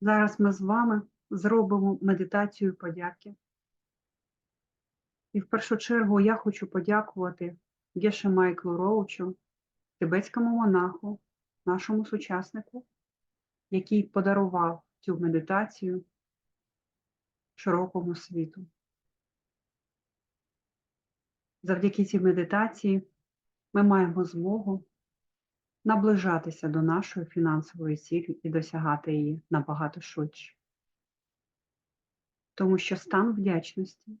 Зараз ми з вами зробимо медитацію подяки. І в першу чергу я хочу подякувати Геше Майклу Роучу, тибетському монаху, нашому сучаснику, який подарував цю медитацію широкому світу. Завдяки цій медитації ми маємо змогу наближатися до нашої фінансової цілі і досягати її набагато швидше. Тому що стан вдячності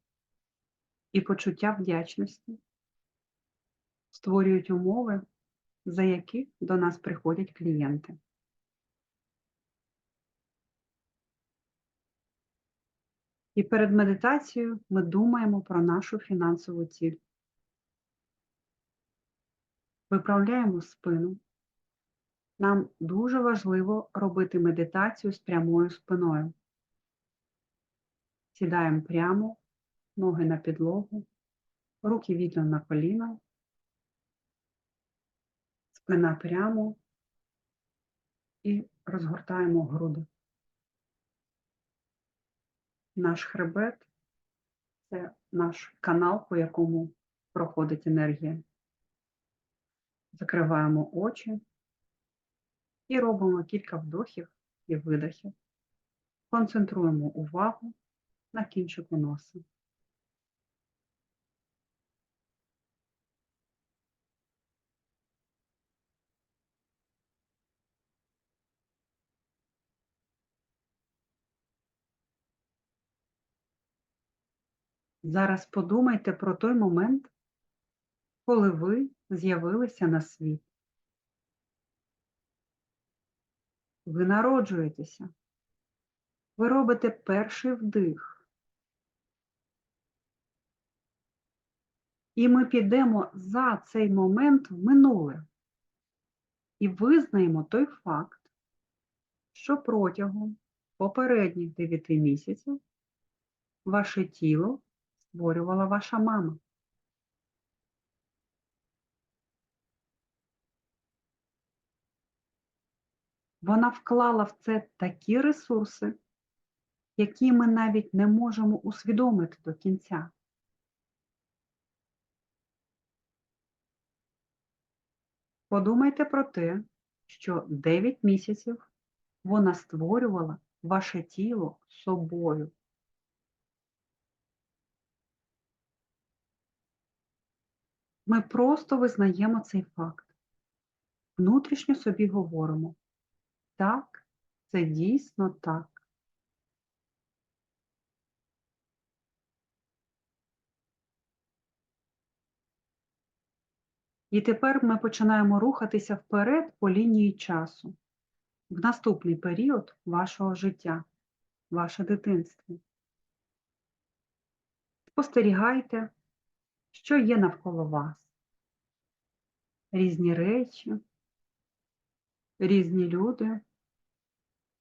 і почуття вдячності створюють умови, за які до нас приходять клієнти. І перед медитацією ми думаємо про нашу фінансову ціль. Виправляємо спину. Нам дуже важливо робити медитацію з прямою спиною. Сідаємо прямо, ноги на підлогу, руки вільно на коліна, спина прямо і розгортаємо груди. Наш хребет це наш канал, по якому проходить енергія. Закриваємо очі і робимо кілька вдохів і видохів. Концентруємо увагу на кінчику носа. Зараз подумайте про той момент, коли ви з'явилися на світ. Ви народжуєтеся. Ви робите перший вдих. І ми підемо за цей момент в минуле і визнаємо той факт, що протягом попередніх 9 місяців ваше тіло створювала ваша мама. Вона вклала в це такі ресурси, які ми навіть не можемо усвідомити до кінця. Подумайте про те, що 9 місяців вона створювала ваше тіло собою. Ми просто визнаємо цей факт. Внутрішньо собі говоримо. Так, це дійсно так. І тепер ми починаємо рухатися вперед по лінії часу, в наступний період вашого життя, ваше дитинство. Спостерігайте, що є навколо вас. Різні речі, різні люди,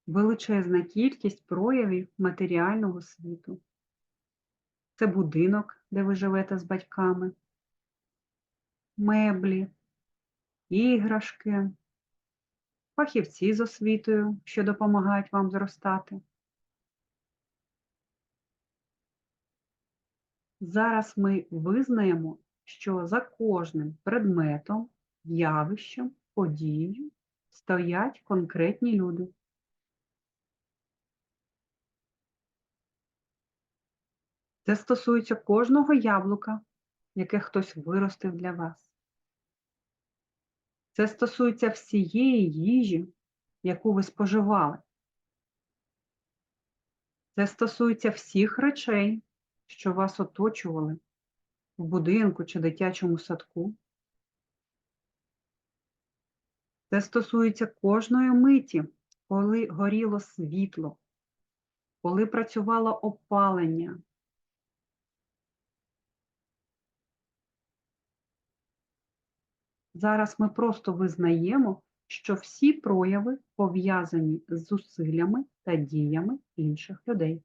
величезна кількість проявів матеріального світу. Це будинок, де ви живете з батьками, меблі, іграшки, фахівці з освітою, що допомагають вам зростати. Зараз ми визнаємо, що за кожним предметом, явищем, подією стоять конкретні люди. Це стосується кожного яблука, яке хтось виростив для вас. Це стосується всієї їжі, яку ви споживали. Це стосується всіх речей, що вас оточували в будинку чи дитячому садку. Це стосується кожної миті, коли горіло світло, коли працювало опалення. Зараз ми просто визнаємо, що всі прояви пов'язані з зусиллями та діями інших людей.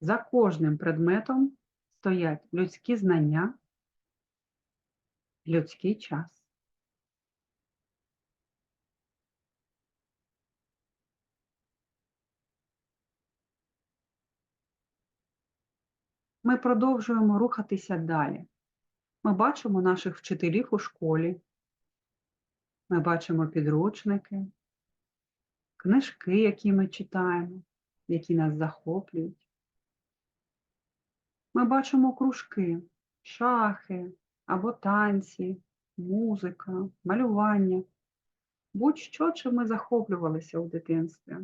За кожним предметом стоять людські знання, людський час. Ми продовжуємо рухатися далі. Ми бачимо наших вчителів у школі, ми бачимо підручники, книжки, які ми читаємо, які нас захоплюють. Ми бачимо кружки, шахи або танці, музика, малювання, будь-що, чим ми захоплювалися у дитинстві.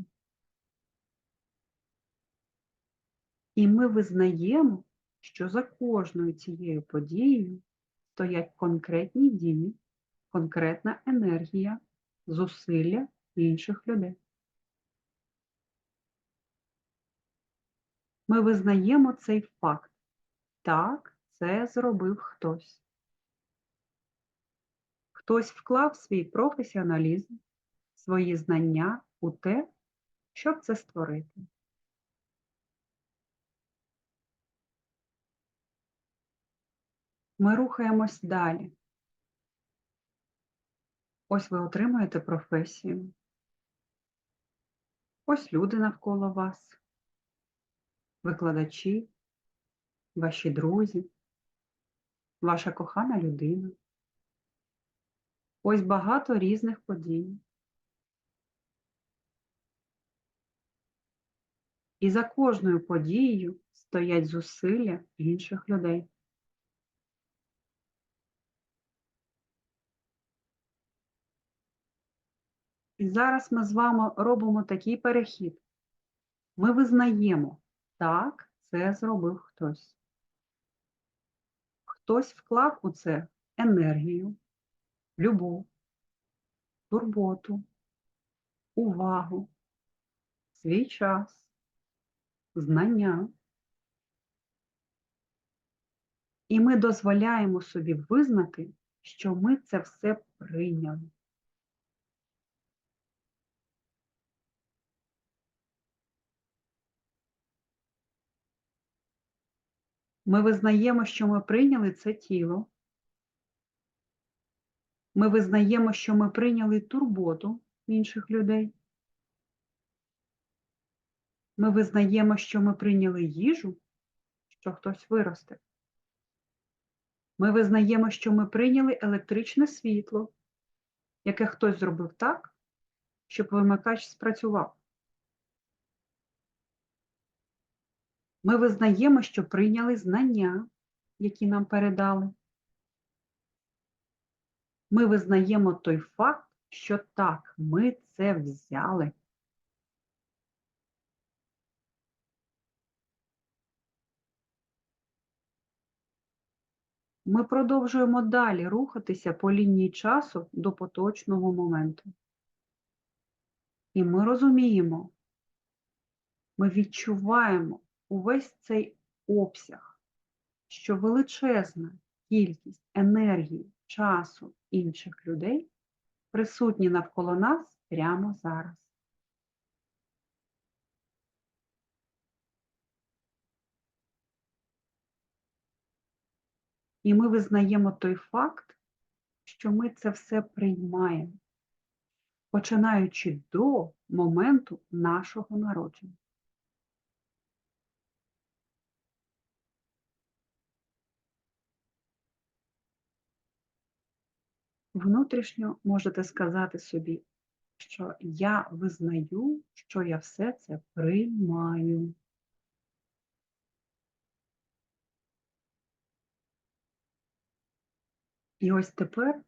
І ми визнаємо, що за кожною цією подією стоять конкретні дії, конкретна енергія, зусилля інших людей. Ми визнаємо цей факт. Так, це зробив хтось. Хтось вклав свій професіоналізм, свої знання у те, щоб це створити. Ми рухаємось далі. Ось ви отримуєте професію. Ось люди навколо вас, викладачі, ваші друзі, ваша кохана людина. Ось багато різних подій. І за кожною подією стоять зусилля інших людей. І зараз ми з вами робимо такий перехід. Ми визнаємо, так, це зробив хтось. Хтось вклав у це енергію, любов, турботу, увагу, свій час, знання. І ми дозволяємо собі визнати, що ми це все прийняли. Ми визнаємо, що ми прийняли це тіло. Ми визнаємо, що ми прийняли турботу інших людей. Ми визнаємо, що ми прийняли їжу, що хтось виросте. Ми визнаємо, що ми прийняли електричне світло, яке хтось зробив так, щоб вимикач спрацював. Ми визнаємо, що прийняли знання, які нам передали. Ми визнаємо той факт, що так, ми це взяли. Ми продовжуємо далі рухатися по лінії часу до поточного моменту. І ми розуміємо, ми відчуваємо увесь цей обсяг, що величезна кількість енергії, часу інших людей присутні навколо нас прямо зараз. І ми визнаємо той факт, що ми це все приймаємо, починаючи до моменту нашого народження. Внутрішньо можете сказати собі, що я визнаю, що я все це приймаю. І ось тепер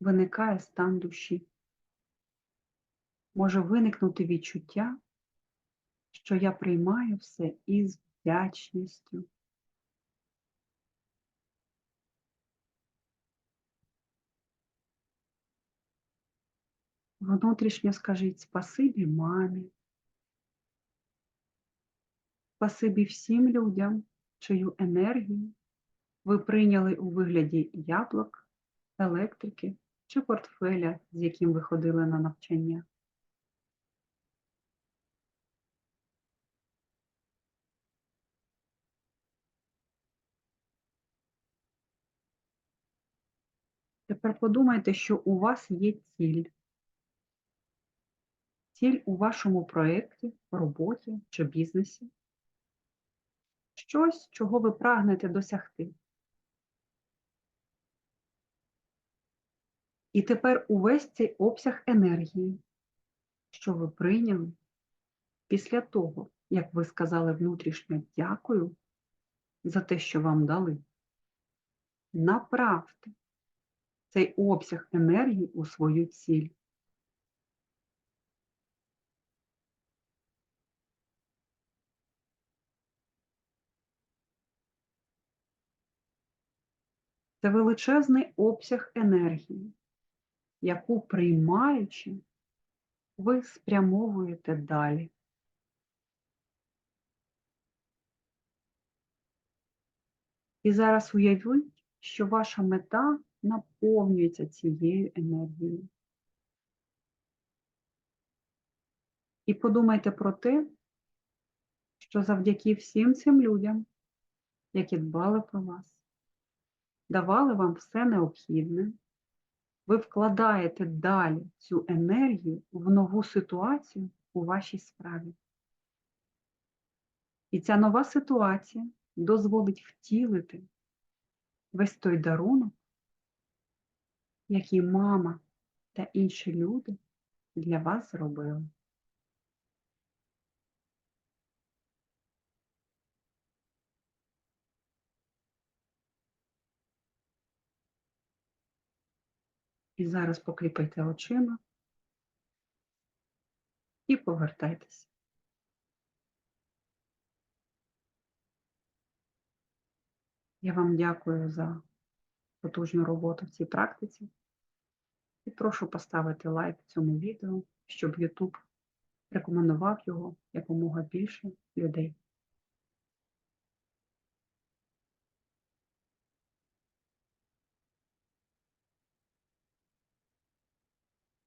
виникає стан душі. Може виникнути відчуття, що я приймаю все із вдячністю. Внутрішньо скажіть спасибі мамі, спасибі всім людям, чию енергію ви прийняли у вигляді яблук, електрики чи портфеля, з яким ви ходили на навчання. Тепер подумайте, що у вас є ціль. Ціль у вашому проєкті, роботі чи бізнесі. щось, чого ви прагнете досягти. І тепер увесь цей обсяг енергії, що ви прийняли після того, як ви сказали внутрішньо дякую за те, що вам дали, направте цей обсяг енергії у свою ціль. Це величезний обсяг енергії, яку приймаючи, ви спрямовуєте далі. І зараз уявіть, що ваша мета наповнюється цією енергією. І подумайте про те, що завдяки всім цим людям, які дбали про вас, давали вам все необхідне, ви вкладаєте далі цю енергію в нову ситуацію у вашій справі. І ця нова ситуація дозволить втілити весь той дарунок, який мама та інші люди для вас зробили. І зараз покліпайте очима і повертайтеся. Я вам дякую за потужну роботу в цій практиці і прошу поставити лайк цьому відео, щоб YouTube рекомендував його якомога більше людей.